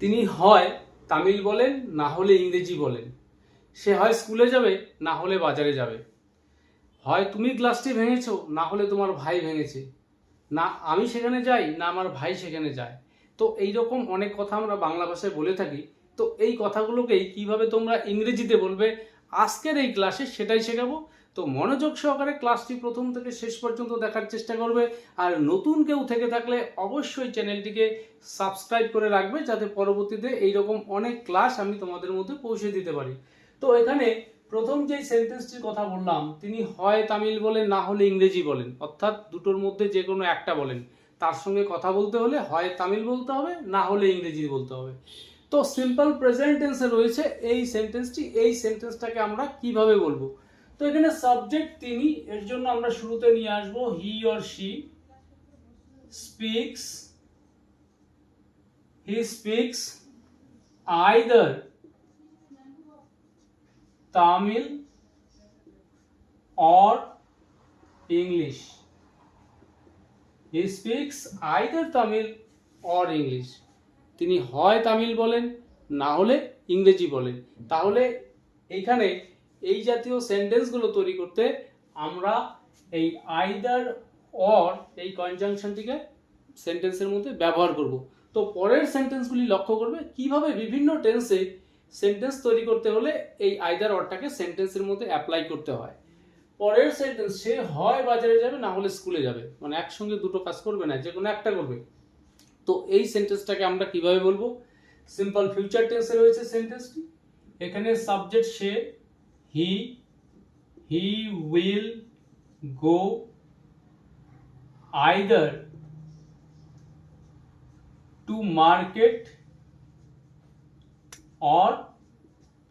তিনি হয় তামিল বলেন, না হলে ইংরেজি বলেন। সে হয় স্কুলে যাবে, না হলে বাজারে যাবে। হয় তুমি গ্লাসটি ভেঙেছো, না হলে তোমার ভাই ভেঙেছে। না আমি সেখানে যাই, না আমার ভাই সেখানে যায়। তো এই রকম অনেক কথা আমরা বাংলা ভাষায় বলে থাকি। তো এই কথাগুলোকেই কীভাবে তোমরা ইংরেজিতে বলবে, আজকের এই ক্লাসে সেটাই শেখাবো। তো মনোযোগ সহকারে ক্লাসটি প্রথম থেকে শেষ পর্যন্ত দেখার চেষ্টা করবে। আর নতুন কেউ থেকে থাকলে অবশ্যই চ্যানেলটিকে সাবস্ক্রাইব করে রাখবে, যাতে পরবর্তীতে এইরকম অনেক ক্লাস আমি তোমাদের মধ্যে পৌঁছে দিতে পারি। তো এখানে প্রথম যেই সেন্টেন্সটির কথা বললাম, তিনি হয় তামিল বলেন, না হলে ইংরেজি বলেন। অর্থাৎ দুটোর মধ্যে যে কোনো একটা বলেন। তার সঙ্গে কথা বলতে হলে হয় তামিল বলতে হবে, না হলে ইংরেজি বলতে হবে। তো সিম্পল প্রেজেন্ট টেন্সে রয়েছে এই সেন্টেন্সটি এই সেন্টেন্সটাকে আমরা কীভাবে বলব? এখানে সাবজেক্ট তিনি, এর জন্য আমরা শুরুতে নিয়ে আসব he or she speaks he speaks either Tamil or English. He speaks either Tamil or English তিনি হয় তামিল বলেন, না হলে ইংরেজি বলেন তাহলে এইখানে এই জাতীয় সেন্টেন্সগুলো তৈরি করতে আমরা এই আইদার অর এই কনজাংশনটিকে সেন্টেন্সের মধ্যে ব্যবহার করব। তো পরের সেন্টেন্সগুলি লক্ষ্য করবে, কীভাবে বিভিন্ন টেন্সে সেন্টেন্স তৈরি করতে হলে এই আইদার অরটাকে সেন্টেন্সের মধ্যে অ্যাপ্লাই করতে হয়। পরের সেন্টেন্স সে হয় বাজারে যাবে না হলে স্কুলে যাবে। মানে একসঙ্গে দুটো কাজ করবে না যে কোনো একটা করবে। তো এই সেন্টেন্সটাকে আমরা কীভাবে বলব? সিম্পল ফিউচার টেন্সে রয়েছে সেন্টেন্সটি এখানে সাবজেক্ট সে he he will go either to market or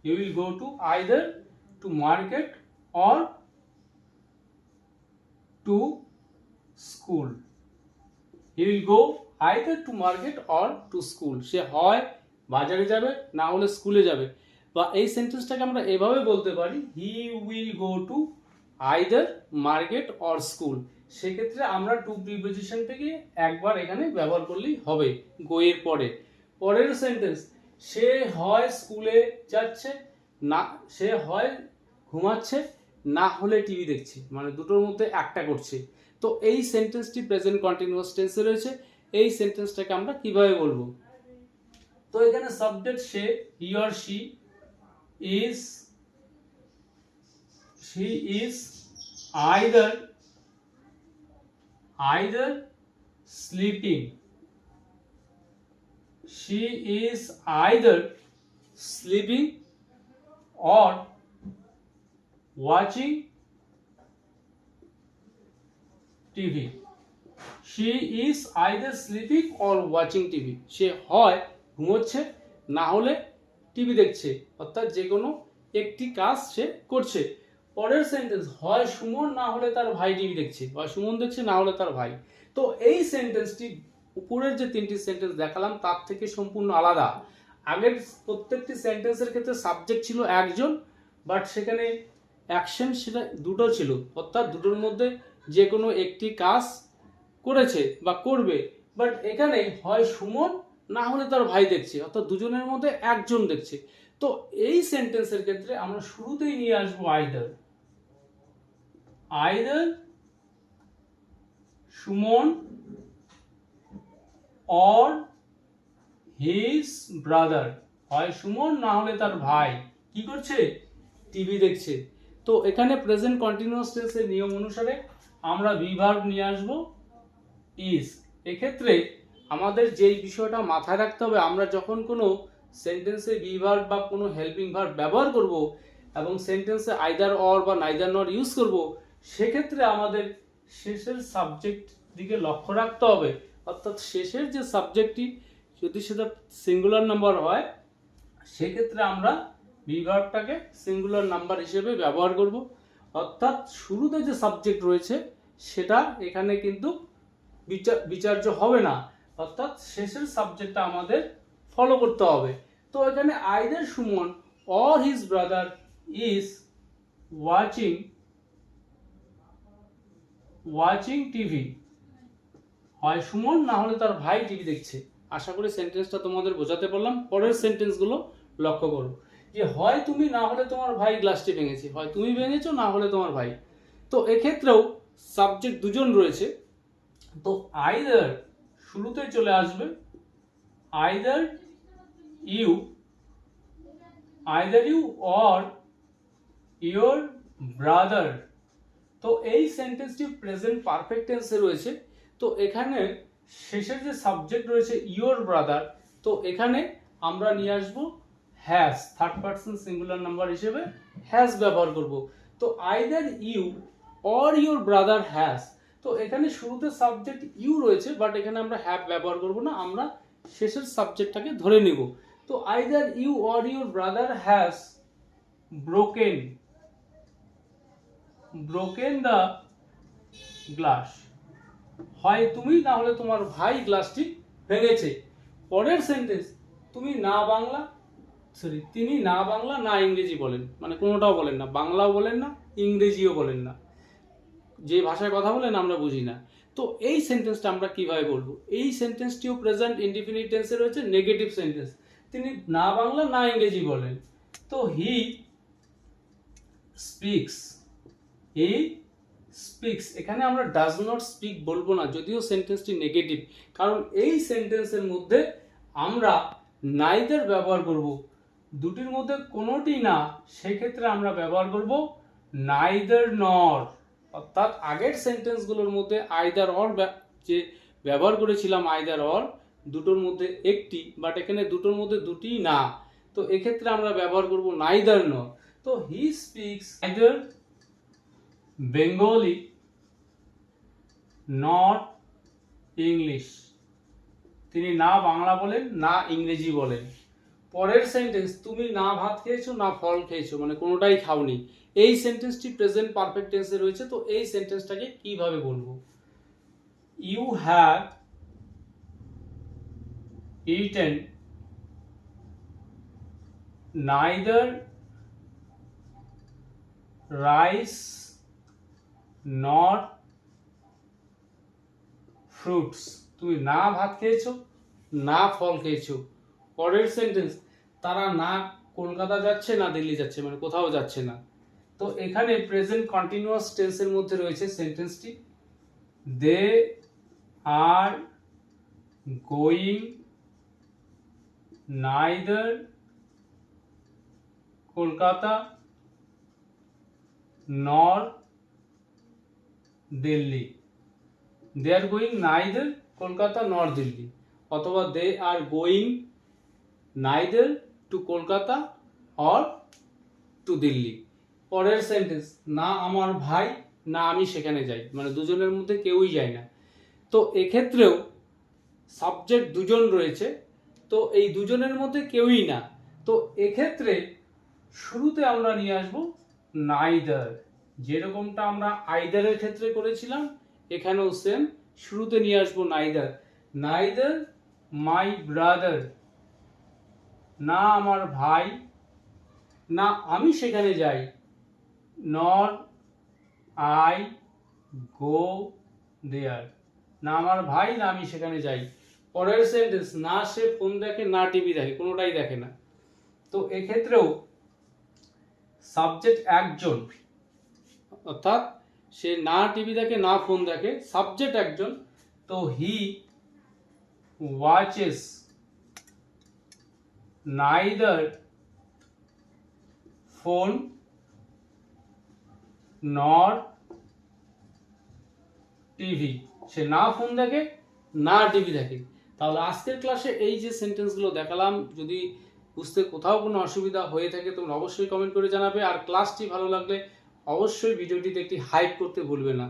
you will go to either to market or to school you will go either to market or to school সে হয় বাজারে যাবে না হলে স্কুলে যাবে বা এই সেন্টেন্সটাকে আমরা এভাবে বলতে পারি he will go to either market or school সেক্ষেত্রে আমরা টু প্রিপোজিশন থেকে একবার এখানে ব্যবহার করলেই হবে গোয়ের পরে। পরের সেন্টেন্স সে হয় স্কুলে যাচ্ছে, না, সে হয় ঘুমাচ্ছে, না হলে টিভি দেখছে মানে দুটোর মধ্যে একটা করছে। তো এই সেন্টেন্সটি প্রেজেন্ট কন্টিনিউয়াস টেন্সে রয়েছে, এই সেন্টেন্সটাকে আমরা কীভাবে বলব? তো এখানে সাবজেক্ট সে he or she is she is either either sleeping she is either sleeping or watching TV. She is either sleeping or watching TV. সে হয় ঘুমোচ্ছে না হলে টিভি দেখছে, অর্থাৎ যে কোনো একটি কাজ সে করছে। পরের সেন্টেন্স হয় সুমন না হলে তার ভাই টিভি দেখছে, হয় সুমন দেখছে না হলে তার ভাই। তো এই সেন্টেন্সটি উপরের যে তিনটি সেন্টেন্স দেখালাম, তার থেকে সম্পূর্ণ আলাদা। আগের প্রত্যেকটি সেন্টেন্সের ক্ষেত্রে সাবজেক্ট ছিল একজন বাট সেখানে অ্যাকশন সেটা দুটো ছিল। অর্থাৎ দুটোর মধ্যে যে কোনো একটি কাজ করেছে বা করবে। বাট এখানে, হয় সুমন না হলে তার ভাই দেখছে, অর্থাৎ দুজনের মধ্যে একজন দেখছে। তো এই সেন্টেন্সের ক্ষেত্রে আমরা শুরুতেই নিয়ে আসব either either Suman or his brother হয় সুমন, না হলে তার ভাই। কি করছে? টিভি দেখছে। তো এখানে প্রেজেন্ট কন্টিনিউয়াস টেন্সের নিয়ম অনুসারে আমরা বিভার্ব নিয়ে আসব। ইজ এক্ষেত্রে আমাদের যেই বিষয়টা মাথায় রাখতে হবে, আমরা যখন কোনো সেন্টেন্সে বিভার্ব বা কোনো হেল্পিং ভার্ব ব্যবহার করব এবং সেন্টেন্সে আইদার অর বা নাইদার নর ইউজ করব, সেক্ষেত্রে আমাদের শেষের সাবজেক্ট দিকে লক্ষ্য রাখতে হবে। অর্থাৎ শেষের যে সাবজেক্টটি যদি সেটা সিঙ্গুলার নাম্বার হয়, সেক্ষেত্রে আমরা বিভাগটাকে সিঙ্গুলার নাম্বার হিসেবে ব্যবহার করব। অর্থাৎ শুরুতে যে সাবজেক্ট রয়েছে, সেটা এখানে কিন্তু বিচার বিচার্য হবে না। অর্থাৎ শেষের সাবজেক্টটা আমাদের ফলো করতে হবে। তো এখানে either Suman or his brother is watching watching TV হয় সুমন, না হলে তার ভাই টিভি দেখছে। আশা করি সেন্টেন্সটা তোমাদের বোঝাতে পারলাম। পরের সেন্টেন্সগুলো লক্ষ্য করো। যে হয় তুমি, না হলে তোমার ভাই গ্লাসটি ভেঙেছে। হয় তুমি ভেঙেছো, না হলে তোমার ভাই। তো এক্ষেত্রেও সাবজেক্ট দুজন রয়েছে। তো আইদার শুরুতে চলে আসবে either you either you or your brother তো এই সেন্টেন্সটি প্রেজেন্ট পারফেক্ট টেন্সে রয়েছে। তো এখানে শেষের যে সাবজেক্ট রয়েছে ইয়োর ব্রাদার তো এখানে আমরা নিয়ে আসব has third person singular number হিসেবে হ্যাজ ব্যবহার করব। তো either you or your brother has তো এখানে শুরুতে সাবজেক্ট ইউ রয়েছে বাট এখানে আমরা হ্যাভ ব্যবহার করব না, আমরা শেষের সাবজেক্টটাকে ধরে নিব। তো either you or your brother has broken broken the glass হয় তুমি, না হলে তোমার ভাই গ্লাসটি ভেঙেছে। পরের সেন্টেন্স তুমি না বাংলা সরি তিনি না বাংলা, না ইংরেজি বলেন। মানে কোনোটাও বলেন না, বাংলাও বলেন না, ইংরেজিও বলেন না। যে ভাষায় কথা বলেন, আমরা বুঝি না। তো এই সেন্টেন্সটা আমরা কীভাবে বলব? এই সেন্টেন্সটিও প্রেজেন্ট ইনডিফিনিট টেন্সে রয়েছে নেগেটিভ সেন্টেন্স তিনি না বাংলা, না ইংরেজি বলেন। তো হি স্পিক্স হি স্পিক্স এখানে আমরা ডাজ নট স্পিক বলব না, যদিও সেন্টেন্সটি নেগেটিভ কারণ এই সেন্টেন্সের মধ্যে আমরা নাইদার ব্যবহার করব। দুটির মধ্যে কোনোটি না, সেক্ষেত্রে আমরা ব্যবহার করব নাইদার নর অর্থাৎ আগের সেন্টেন্সগুলোর মধ্যে আইদার অর যে ব্যবহার করেছিলাম আইদার অর দুটোর মধ্যে একটি বাট এখানে দুটোর মধ্যে দুটি না, তো এক্ষেত্রে আমরা ব্যবহার করব নাইদার ন তো he speaks either Bengali not English তিনি না বাংলা বলেন, না ইংরেজি বলেন। পরের সেন্টেন্স তুমি না ভাত খেয়েছো, না ফল খেয়েছো মানে কোনোটাই খাওনি। এই সেন্টেন্সটি প্রেজেন্ট পারফেক্ট টেন্সে রয়েছে, তো এই সেন্টেন্সটাকে কীভাবে বলব? You have eaten neither rice not fruits তুমি না ভাত খেয়েছো, না ফল খেয়েছো। পরের সেন্টেন্স তারা না কলকাতা যাচ্ছে, না দিল্লি যাচ্ছে মানে কোথাও যাচ্ছে না। তো এখানে প্রেজেন্ট কন্টিনিউয়াস টেন্সের মধ্যে রয়েছে সেন্টেন্সটি they are going neither Kolkata nor Delhi. They are going neither Kolkata nor Delhi. অথবা they are going neither to Kolkata or to Delhi. পরের সেন্টেন্স না আমার ভাই, না আমি সেখানে যাই। মানে দুজনের মধ্যে কেউই যায় না। তো এক্ষেত্রেও সাবজেক্ট দুজন রয়েছে, তো এই দুজনের মধ্যে কেউই না। তো এক্ষেত্রে শুরুতে আমরা নিয়ে আসব নাইদার যেরকমটা আমরা আইদারের ক্ষেত্রে করেছিলাম, এখানেও সেম শুরুতে নিয়ে আসব নাইদার নাইদার মাই ব্রাদার না আমার ভাই, না আমি সেখানে যাই। নর, আই, গো, দেয়ার। না আমার ভাই, না আমি সেখানে যাই। পরের সেন্টেন্স না সে ফোন দেখে, না টিভি দেখে, কোনোটাই দেখে না। তো এক্ষেত্রেও সাবজেক্ট একজন, অর্থাৎ সে না টিভি দেখে, না ফোন দেখে সাবজেক্ট একজন। তো he watches neither phone nor TV সে না ফোন দেখে, না টিভি দেখে। তাহলে আজকের ক্লাসে এই যে সেন্টেন্সগুলো দেখালাম, যদি বুঝতে কোথাও কোনো অসুবিধা হয়ে থাকে, তোমরা অবশ্যই কমেন্ট করে জানাবে। আর ক্লাসটি ভালো লাগলে অবশ্যই ভিডিওটিতে একটি হাইপ করতে ভুলবে না।